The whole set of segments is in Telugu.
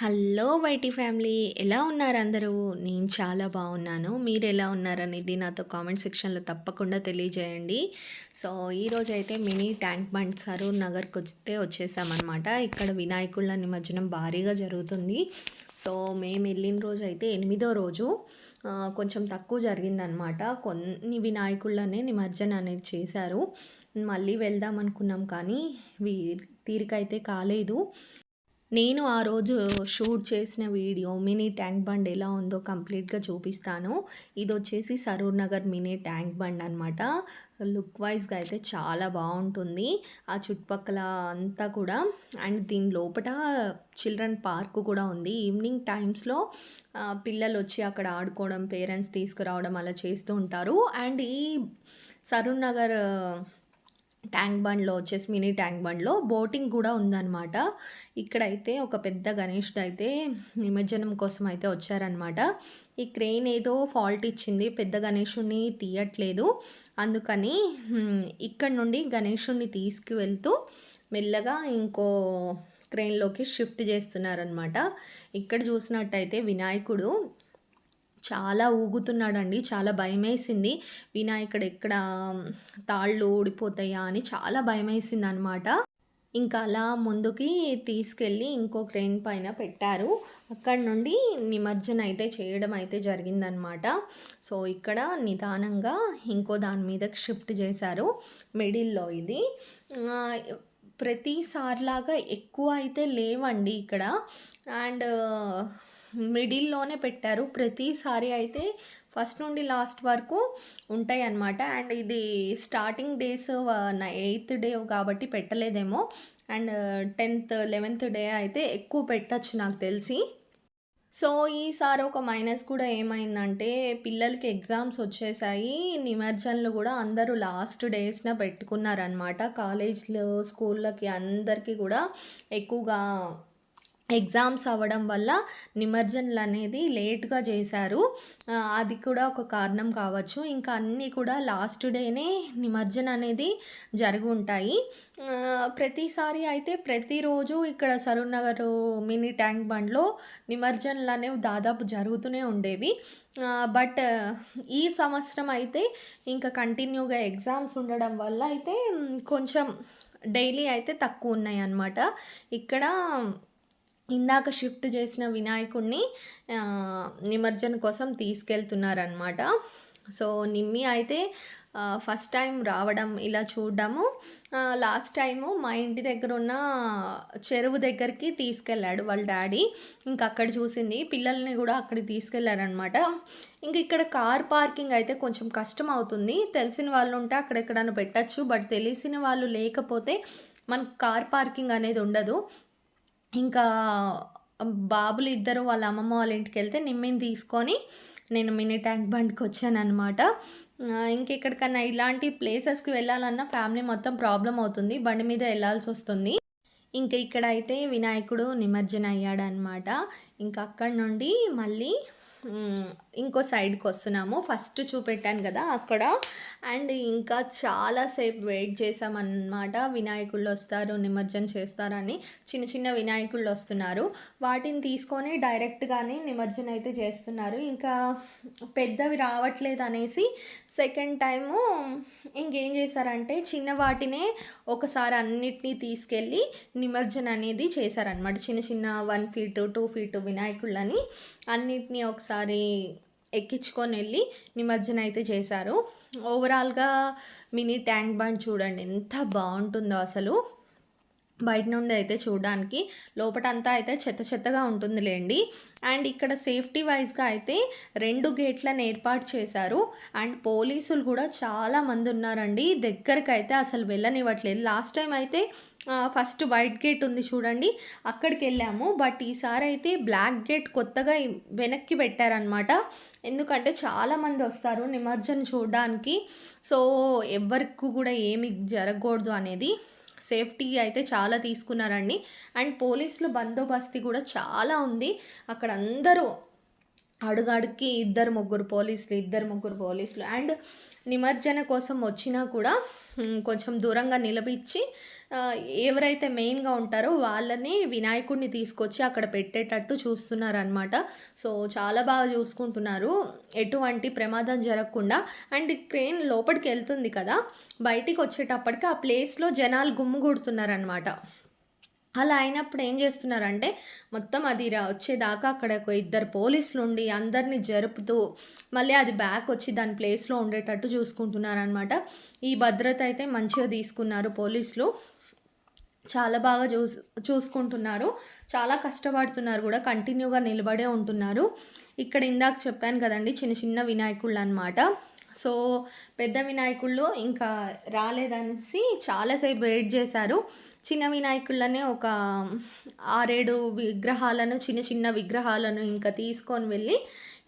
హలో వైటీ ఫ్యామిలీ ఎలా ఉన్నారు అందరూ? నేను చాలా బాగున్నాను. మీరు ఎలా ఉన్నారనేది నాతో కామెంట్ సెక్షన్లో తప్పకుండా తెలియజేయండి. సో ఈరోజు అయితే మినీ ట్యాంక్ బండ్ సరూర్ నగర్కి వస్తే వచ్చేసామన్నమాట. ఇక్కడ వినాయకుళ్ళ నిమజ్జనం భారీగా జరుగుతుంది. సో మేము వెళ్ళిన రోజు అయితే ఎనిమిదో రోజు కొంచెం తక్కువ జరిగిందనమాట కొన్ని వినాయకుళ్ళనే నిమజ్జనం అనేది చేశారు. మళ్ళీ వెళ్దాం అనుకున్నాం కానీ వీ తీరికైతే కాలేదు. నేను ఆ రోజు షూట్ చేసిన వీడియో మినీ ట్యాంక్ బండ్ ఎలా ఉందో కంప్లీట్గా చూపిస్తాను. ఇది వచ్చేసి Saroor Nagar mini tank bund అనమాట లుక్ వైజ్గా అయితే చాలా బాగుంటుంది. ఆ చుట్టుపక్కల అంతా కూడా అండ్ దీని లోపల చిల్డ్రన్ పార్క్ కూడా ఉంది. ఈవినింగ్ టైమ్స్లో పిల్లలు వచ్చి అక్కడ ఆడుకోవడం పేరెంట్స్ తీసుకురావడం అలా చేస్తూ ఉంటారు. అండ్ ఈ సరూర్ నగర్ ట్యాంక్ బండ్లో వచ్చేసి మినీ ట్యాంక్ బండ్లో బోటింగ్ కూడా ఉందన్నమాట. ఇక్కడైతే ఒక పెద్ద గణేషుడు అయితే నిమజ్జనం కోసం అయితే వచ్చారనమాట ఈ క్రెయిన్ ఏదో ఫాల్ట్ ఇచ్చింది పెద్ద గణేషుణ్ణి తీయట్లేదు. అందుకని ఇక్కడ నుండి గణేషుణ్ణి తీసుకువెళ్తూ మెల్లగా ఇంకో క్రెయిన్లోకి షిఫ్ట్ చేస్తున్నారనమాట ఇక్కడ చూసినట్టయితే వినాయకుడు చాలా ఊగుతున్నాడండి. చాలా భయమేసింది. వినాయకుడు ఎక్కడ తాళ్ళు ఊడిపోతాయా అని చాలా భయమేసింది అనమాట ఇంకా అలా ముందుకి తీసుకెళ్ళి ఇంకో క్రెయిన్ పైన పెట్టారు. అక్కడ నుండి నిమజ్జన అయితే చేయడం అయితే జరిగిందనమాట. సో ఇక్కడ నిదానంగా ఇంకో దాని మీదకి షిఫ్ట్ చేశారు. మిడిల్లో ఇది. ప్రతిసార్లాగా ప్రతిసారిలాగా ఎక్కువ అయితే లేవండి ఇక్కడ. అండ్ మిడిల్లోనే పెట్టారు. ప్రతిసారి అయితే ఫస్ట్ నుండి లాస్ట్ వరకు ఉంటాయి అన్నమాట అండ్ ఇది స్టార్టింగ్ డేస్ ఎయిత్ డే కాబట్టి పెట్టలేదేమో. అండ్ టెన్త్ లెవెన్త్ డే అయితే ఎక్కువ పెట్టచ్చు నాకు తెలిసి. సో ఈసారి ఒక మైనస్ కూడా ఏమైందంటే పిల్లలకి ఎగ్జామ్స్ వచ్చేసాయి. నిమజ్జనలు కూడా అందరూ లాస్ట్ డేస్న పెట్టుకున్నారనమాట కాలేజ్లో స్కూళ్ళకి అందరికీ కూడా ఎక్కువగా ఎగ్జామ్స్ అవ్వడం వల్ల నిమజ్జనలు అనేది లేట్గా చేశారు. అది కూడా ఒక కారణం కావచ్చు. ఇంకా అన్నీ కూడా లాస్ట్ డేనే నిమజ్జన అనేది జరిగి ఉంటాయి. ప్రతిసారి అయితే ప్రతిరోజు ఇక్కడ సరూనగర్ మినీ ట్యాంక్ బండ్లో నిమజ్జనలు అనేవి దాదాపు జరుగుతూనే ఉండేవి. బట్ ఈ సంవత్సరం అయితే ఇంకా కంటిన్యూగా ఎగ్జామ్స్ ఉండడం వల్ల అయితే కొంచెం డైలీ అయితే తక్కువ ఉన్నాయి అన్నమాట ఇక్కడ ఇందాక షిఫ్ట్ చేసిన వినాయకుడిని నిమజ్జన కోసం తీసుకెళ్తున్నారనమాట సో నిమ్మి అయితే ఫస్ట్ టైం రావడం ఇలా చూడడము. లాస్ట్ టైము మా ఇంటి దగ్గర ఉన్న చెరువు దగ్గరికి తీసుకెళ్ళాడు వాళ్ళ డాడీ. ఇంక అక్కడ చూసింది పిల్లల్ని కూడా అక్కడికి తీసుకెళ్ళారనమాట ఇంక ఇక్కడ కార్ పార్కింగ్ అయితే కొంచెం కష్టం అవుతుంది. తెలిసిన వాళ్ళు ఉంటే అక్కడెక్కడన్నా పెట్టచ్చు బట్ తెలిసిన వాళ్ళు లేకపోతే మనకు కార్ పార్కింగ్ అనేది ఉండదు. ఇంకా బాబులు ఇద్దరు వాళ్ళ అమ్మమ్మ వాళ్ళ ఇంటికి వెళ్తే నిమ్మిని తీసుకొని నేను మినీ ట్యాంక్ బండ్కి వచ్చాను అనమాట ఇంకెక్కడికన్నా ఇలాంటి ప్లేసెస్కి వెళ్ళాలన్నా ఫ్యామిలీ మొత్తం ప్రాబ్లం అవుతుంది. బండి మీద వెళ్ళాల్సి వస్తుంది. ఇంకా ఇక్కడ అయితే వినాయకుడు నిమజ్జన అయ్యాడనమాట ఇంకా అక్కడ నుండి మళ్ళీ ఇంకో సైడ్కి వస్తున్నాము. ఫస్ట్ చూపెట్టాను కదా అక్కడ అండ్ ఇంకా చాలాసేపు వెయిట్ చేసామన్నమాట వినాయకుళ్ళు వస్తారు నిమజ్జనం చేస్తారని చిన్న చిన్న వినాయకుళ్ళు వస్తున్నారు. వాటిని తీసుకొని డైరెక్ట్గానే నిమజ్జనం అయితే చేస్తున్నారు. ఇంకా పెద్దవి రావట్లేదు అనేసి సెకండ్ టైము ఇంకేం చేశారంటే చిన్న వాటినే ఒకసారి అన్నిటినీ తీసుకెళ్ళి నిమజ్జన అనేది చేశారనమాట చిన్న చిన్న వన్ ఫీటు టూ ఫీటు వినాయకుళ్ళని అన్నిటినీ ఒకసారి ఎక్కించుకొని వెళ్ళి నిమజ్జనం అయితే చేశారు. ఓవరాల్గా మినీ ట్యాంక్ బండ్ చూడండి ఎంత బాగుంటుందో అసలు. బయట నుండి అయితే చూడడానికి లోపటంతా అయితే చెత్త చెత్తగా ఉంటుందిలేండి. అండ్ ఇక్కడ సేఫ్టీ వైజ్గా అయితే రెండు గేట్లను ఏర్పాటు చేశారు. అండ్ పోలీసులు కూడా చాలా మంది ఉన్నారండి. దగ్గరికి అయితే అసలు వెళ్ళనివ్వట్లేదు. లాస్ట్ టైం అయితే ఫస్ట్ వైట్ గేట్ ఉంది చూడండి అక్కడికి వెళ్ళాము బట్ ఈసారి అయితే బ్లాక్ గేట్ కొత్తగా వెనక్కి పెట్టారనమాట ఎందుకంటే చాలామంది వస్తారు నిమజ్జనం చూడడానికి. సో ఎవరికి కూడా ఏమి జరగకూడదు అనేది సేఫ్టీ అయితే చాలా తీసుకున్నారండి. అండ్ పోలీసులు బందోబస్తు కూడా చాలా ఉంది. అక్కడ అందరూ అడుగడుక్కి ఇద్దరు ముగ్గురు పోలీసులు ఇద్దరు ముగ్గురు పోలీసులు అండ్ నిమజ్జన కోసం వచ్చినా కూడా కొంచెం దూరంగా నిలబిచ్చి ఎవరైతే మెయిన్గా ఉంటారో వాళ్ళని వినాయకుడిని తీసుకొచ్చి అక్కడ పెట్టేటట్టు చూస్తున్నారనమాట సో చాలా బాగా చూసుకుంటున్నారు. ఎటువంటి ప్రమాదం జరగకుండా. అండ్ క్రెయిన్ లోపలికి వెళ్తుంది కదా బయటికి వచ్చేటప్పటికి ఆ ప్లేస్లో జనాలు గుమ్ముగూడుతున్నారనమాట అలా అయినప్పుడు ఏం చేస్తున్నారంటే మొత్తం అది రా వచ్చేదాకా అక్కడ ఒక ఇద్దరు పోలీసులు ఉండి అందరినీ జరుపుతూ మళ్ళీ అది బ్యాక్ వచ్చి దాని ప్లేస్లో ఉండేటట్టు చూసుకుంటున్నారనమాట ఈ భద్రత అయితే మంచిగా తీసుకున్నారు పోలీసులు. చాలా బాగా చూస్ చూసుకుంటున్నారు. చాలా కష్టపడుతున్నారు కూడా కంటిన్యూగా నిలబడే ఉంటున్నారు. ఇక్కడ ఇందాక చెప్పాను కదండి చిన్న చిన్న వినాయకుళ్ళు అనమాట సో పెద్ద వినాయకుళ్ళు ఇంకా రాలేదనేసి చాలాసేపు వెయిట్ చేశారు. చిన్న వినాయకుళ్ళనే ఒక ఆరేడు విగ్రహాలను చిన్న చిన్న విగ్రహాలను ఇంకా తీసుకొని వెళ్ళి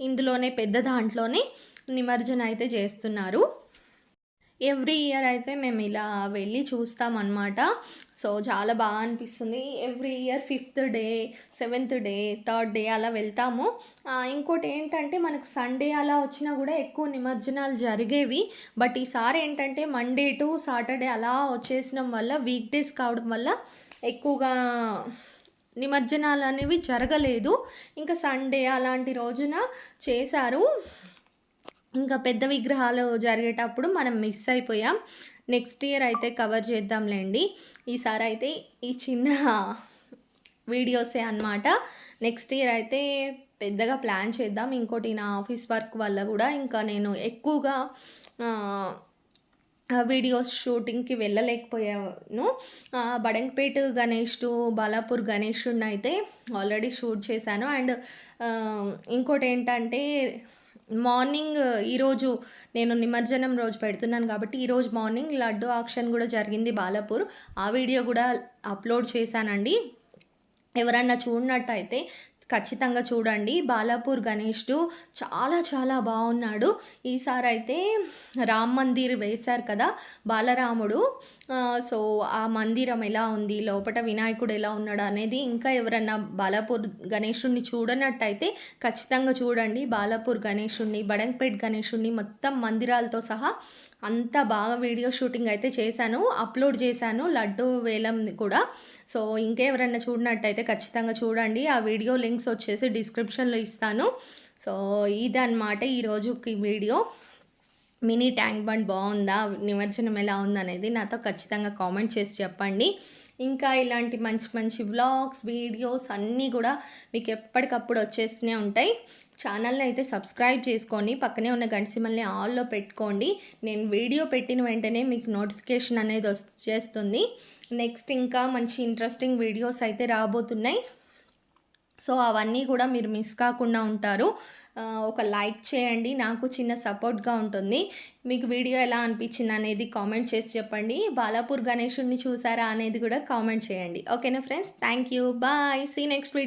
ఇందులోనే పెద్ద దాంట్లోనే నిమజ్జన అయితే చేస్తున్నారు. ఎవ్రీ ఇయర్ అయితే మేము ఇలా వెళ్ళి చూస్తామన్నమాట. సో చాలా బాగా అనిపిస్తుంది. Every year fifth day seventh day third day అలా వెళ్తాము. ఇంకోటి ఏంటంటే మనకు సండే అలా వచ్చినా కూడా ఎక్కువ నిమజ్జనాలు జరిగేవి. బట్ ఈసారి ఏంటంటే మండే టు సాటర్డే అలా వచ్చేసిన వల్ల వీక్ డేస్ కావడం వల్ల ఎక్కువగా నిమజ్జనాలు అనేవి జరగలేదు. ఇంకా సండే అలాంటి రోజున చేశారు. ఇంకా పెద్ద విగ్రహాలు జరిగేటప్పుడు మనం మిస్ అయిపోయాం. నెక్స్ట్ ఇయర్ అయితే కవర్ చేద్దాంలేండి. ఈసారి అయితే ఈ చిన్న వీడియోసే అనమాట నెక్స్ట్ ఇయర్ అయితే పెద్దగా ప్లాన్ చేద్దాం. ఇంకోటి నా ఆఫీస్ వర్క్ వల్ల కూడా ఇంకా నేను ఎక్కువగా వీడియోస్ షూటింగ్కి వెళ్ళలేకపోయాను. బడంగపేట గణేష్ టు బాలాపూర్ గణేషుడిని అయితే ఆల్రెడీ షూట్ చేశాను. అండ్ ఇంకోటి ఏంటంటే మార్నింగ్ ఈరోజు నేను నిమజ్జనం రోజు పెడుతున్నాను కాబట్టి ఈరోజు మార్నింగ్ లడ్డు ఆక్షన్ కూడా జరిగింది బాలాపూర్. ఆ వీడియో కూడా అప్లోడ్ చేశానండి. ఎవరన్నా చూడనట్టయితే ఖచ్చితంగా చూడండి. బాలాపూర్ గణేష్డు చాలా చాలా బాగున్నాడు. ఈసారి అయితే రామ్ మందిర్ వేశారు కదా బాలరాముడు. సో ఆ మందిరం ఎలా ఉంది? లోపల వినాయకుడు ఎలా ఉన్నాడు అనేది ఇంకా ఎవరన్నా బాలాపూర్ గణేషుణ్ణి చూడనట్టయితే ఖచ్చితంగా చూడండి. బాలాపూర్ గణేషుణ్ణి బడంగ్పేట్ గణేషుణ్ణి మొత్తం మందిరాలతో సహా అంత బాగా వీడియో షూటింగ్ అయితే చేశాను అప్లోడ్ చేశాను లడ్డు వేలం కూడా. సో ఇంకెవరన్నా చూడనట్టయితే ఖచ్చితంగా చూడండి. ఆ వీడియో లింక్స్ వచ్చేసి డిస్క్రిప్షన్లో ఇస్తాను. సో ఇదన్నమాట ఈరోజుకి వీడియో. మినీ ట్యాంక్ బండ్ బాగుందా? నిమజ్జనం ఎలా ఉందనేది నాతో ఖచ్చితంగా కామెంట్ చేసి చెప్పండి. ఇంకా ఇలాంటి మంచి మంచి వ్లాగ్స్ వీడియోస్ అన్నీ కూడా మీకు ఎప్పటికప్పుడు వచ్చేస్తూనే ఉంటాయి. ఛానల్ని అయితే సబ్స్క్రైబ్ చేసుకొని పక్కనే ఉన్న గంటసిమల్ని ఆల్లో పెట్టుకోండి. నేను వీడియో పెట్టిన వెంటనే మీకు నోటిఫికేషన్ అనేది వచ్చేస్తుంది. నెక్స్ట్ ఇంకా మంచి ఇంట్రెస్టింగ్ వీడియోస్ అయితే రాబోతున్నాయి. సో అవన్నీ కూడా మీరు మిస్ కాకుండా ఉంటారు. ఒక లైక్ చేయండి. నాకు చిన్న సపోర్ట్గా ఉంటుంది. మీకు వీడియో ఎలా అనిపించింది అనేది కామెంట్ చేసి చెప్పండి. బాలాపూర్ గణేషుడిని చూసారా అనేది కూడా కామెంట్ చేయండి. ఓకేనా friends? Thank you bye. See next video.